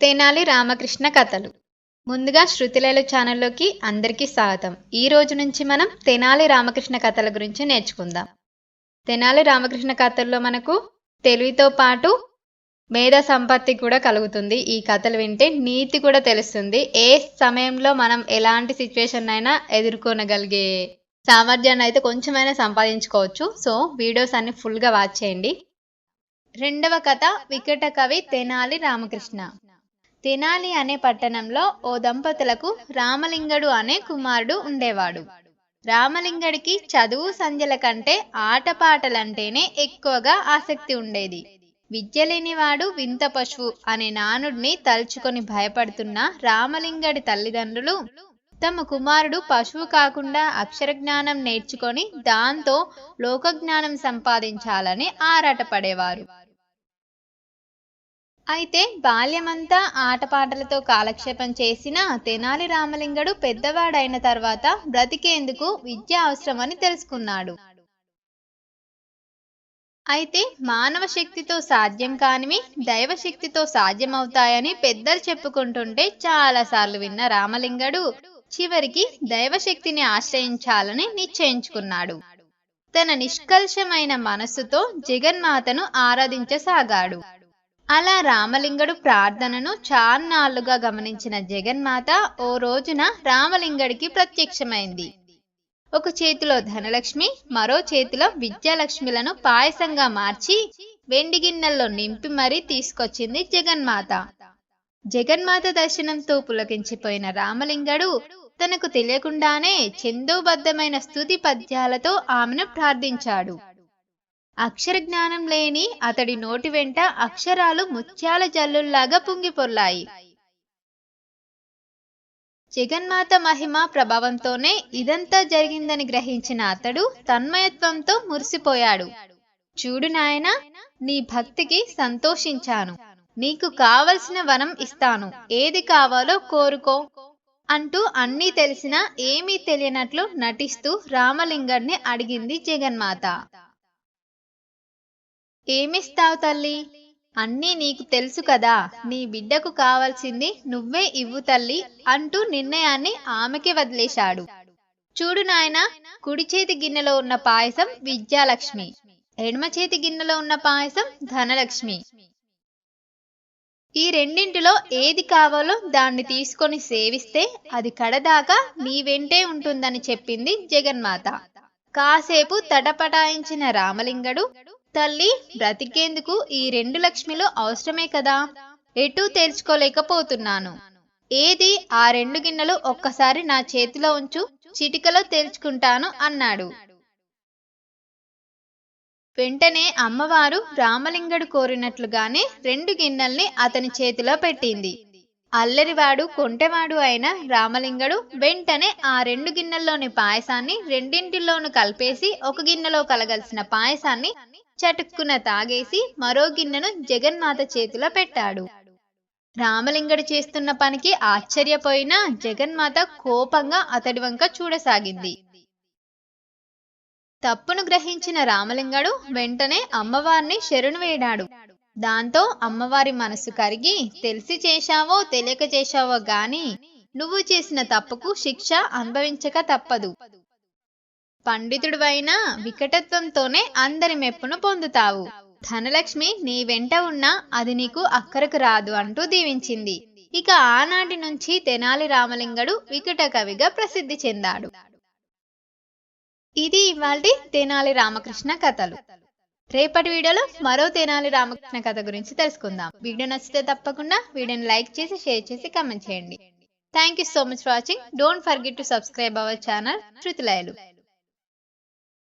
తెనాలి రామకృష్ణ కథలు. ముందుగా శృతిలేలు ఛానల్లోకి అందరికీ స్వాగతం. ఈ రోజు నుంచి మనం తెనాలి రామకృష్ణ కథల గురించి నేర్చుకుందాం. తెనాలి రామకృష్ణ కథల్లో మనకు తెలివితో పాటు మేధ సంపత్తి కూడా కలుగుతుంది. ఈ కథలు వింటే నీతి కూడా తెలుస్తుంది. ఏ సమయంలో మనం ఎలాంటి సిచ్యువేషన్ అయినా ఎదుర్కొనగలిగే సామర్థ్యాన్ని అయితే కొంచెమైనా సంపాదించుకోవచ్చు. సో వీడియోస్ అన్ని ఫుల్గా వాచ్ చేయండి. రెండవ కథ వికట కవి తెనాలి రామకృష్ణ. తెనాలి అనే పట్టణంలో ఓ దంపతులకు రామలింగడు అనే కుమారుడు ఉండేవాడు. రామలింగడికి చదువు సంధ్యల కంటే ఆటపాటలంటేనే ఎక్కువగా ఆసక్తి ఉండేది. విద్య లేనివాడు వింత పశువు అనే నానుడిని తలుచుకొని భయపడుతున్న రామలింగడి తల్లిదండ్రులు తమ కుమారుడు పశువు కాకుండా అక్షర జ్ఞానం నేర్చుకొని దాంతో లోకజ్ఞానం సంపాదించాలని ఆరాటపడేవారు. అయితే బాల్యమంతా ఆటపాటలతో కాలక్షేపం చేసిన తెనాలి రామలింగడు పెద్దవాడైన తర్వాత బ్రతికేందుకు విద్య అవసరమని తెలుసుకున్నాడు. అయితే మానవ శక్తితో సాధ్యం కానివి దైవశక్తితో సాధ్యమవుతాయని పెద్దలు చెప్పుకుంటుంటే చాలాసార్లు విన్న రామలింగడు చివరికి దైవశక్తిని ఆశ్రయించాలని నిశ్చయించుకున్నాడు. తన నిష్కల్షమైన మనస్సుతో జగన్మాతను ఆరాధించసాగాడు. అలా రామలింగడు ప్రార్థనను చార్నాళ్ళుగా గమనించిన జగన్మాత ఓ రోజున రామలింగడికి ప్రత్యక్షమైంది. ఒక చేతిలో ధనలక్ష్మి మరో చేతిలో విద్యాలక్ష్మిలను పాయసంగా మార్చి వెండి గిన్నెల్లో నింపి మరీ తీసుకొచ్చింది జగన్మాత. జగన్మాత దర్శనంతో పులకించిపోయిన రామలింగడు తనకు తెలియకుండానే చందోబద్ధమైన స్తుతి పద్యాలతో ఆమెను ప్రార్థించాడు. అక్షర జ్ఞానం లేని అతడి నోటి వెంట అక్షరాలు ముత్యాల జల్లుల్లాగా పొంగిపొర్లాయి జగన్మాత మహిమ ప్రభావంతోనే ఇదంతా జరిగిందని గ్రహించిన అతడు తన్మయత్వంతో మురిసిపోయాడు. చూడు నాయన నీ భక్తికి సంతోషించాను. నీకు కావలసిన వనం ఇస్తాను. ఏది కావాలో కోరుకో అంటూ అన్నీ తెలిసినా ఏమీ తెలియనట్లు నటిస్తూ రామలింగడిని అడిగింది జగన్మాత. ఏమిస్తావు తల్లి? అన్నీ నీకు తెలుసు కదా నీ బిడ్డకు కావాల్సింది నువ్వే ఇవ్వు తల్లి అంటూ నిర్ణయాన్ని ఆమెకి వదిలేశాడు. చూడు నాయనా కుడి చేతి గిన్నెలో ఉన్న పాయసం విద్యాలక్ష్మి ఎడమ చేతి గిన్నెలో ఉన్న పాయసం ధనలక్ష్మి. ఈ రెండింటిలో ఏది కావాలో దాన్ని తీసుకొని సేవిస్తే అది కడదాకా నీ వెంటే ఉంటుందని చెప్పింది జగన్మాత. కాసేపు తటపటాయించిన రామలింగడు తల్లి బ్రతికేందుకు ఈ రెండు లక్ష్మిలు అవసరమే కదా? ఎటూ తేల్చుకోలేకపోతున్నాను. ఏది ఆ రెండు గిన్నెలు ఒక్కసారి నా చేతిలో ఉంచు చిటికలో తేల్చుకుంటాను అన్నాడు. వెంటనే అమ్మవారు రామలింగడు కోరినట్లుగానే రెండు గిన్నెల్ని అతని చేతిలో పెట్టింది. అల్లరివాడు కొంటెవాడు అయిన రామలింగడు వెంటనే ఆ రెండు గిన్నెల్లోని పాయసాన్ని రెండింటిలోనూ కలిపేసి ఒక గిన్నెలో కలగలిసిన పాయసాన్ని చటుక్కున తాగేసి మరో గిన్నెను జగన్మాత చేతిలో పెట్టాడు. రామలింగడు చేస్తున్న పనికి ఆశ్చర్యపోయిన జగన్మాత కోపంగా అతడి వంక చూడసాగింది. తప్పును గ్రహించిన రామలింగడు వెంటనే అమ్మవారిని శరణు వేడాడు. దాంతో అమ్మవారి మనసు కరిగి తెలిసి చేశావో తెలియక చేశావో గాని నువ్వు చేసిన తప్పుకు శిక్ష అనుభవించక తప్పదు. పండితుడువైన వికటత్వంతోనే అందరి మెప్పును పొందుతావు. ధనలక్ష్మి నీ వెంట ఉన్నా అది నీకు అక్కరకు రాదు అంటూ దీవించింది. ఇక ఆనాటి నుంచి తెనాలి రామలింగడు వికట కవిగా ప్రసిద్ధి చెందాడు. ఇది ఇవాళ తెనాలి రామకృష్ణ కథలు. రేపటి వీడియోలో మరో తెనాలి రామకృష్ణ కథ గురించి తెలుసుకుందాం. వీడియో నచ్చితే తప్పకుండా వీడియోని లైక్ చేసి షేర్ చేసి కమెంట్ చేయండి. Thank you so much watching don't forget to subscribe our channel Sruthilayalu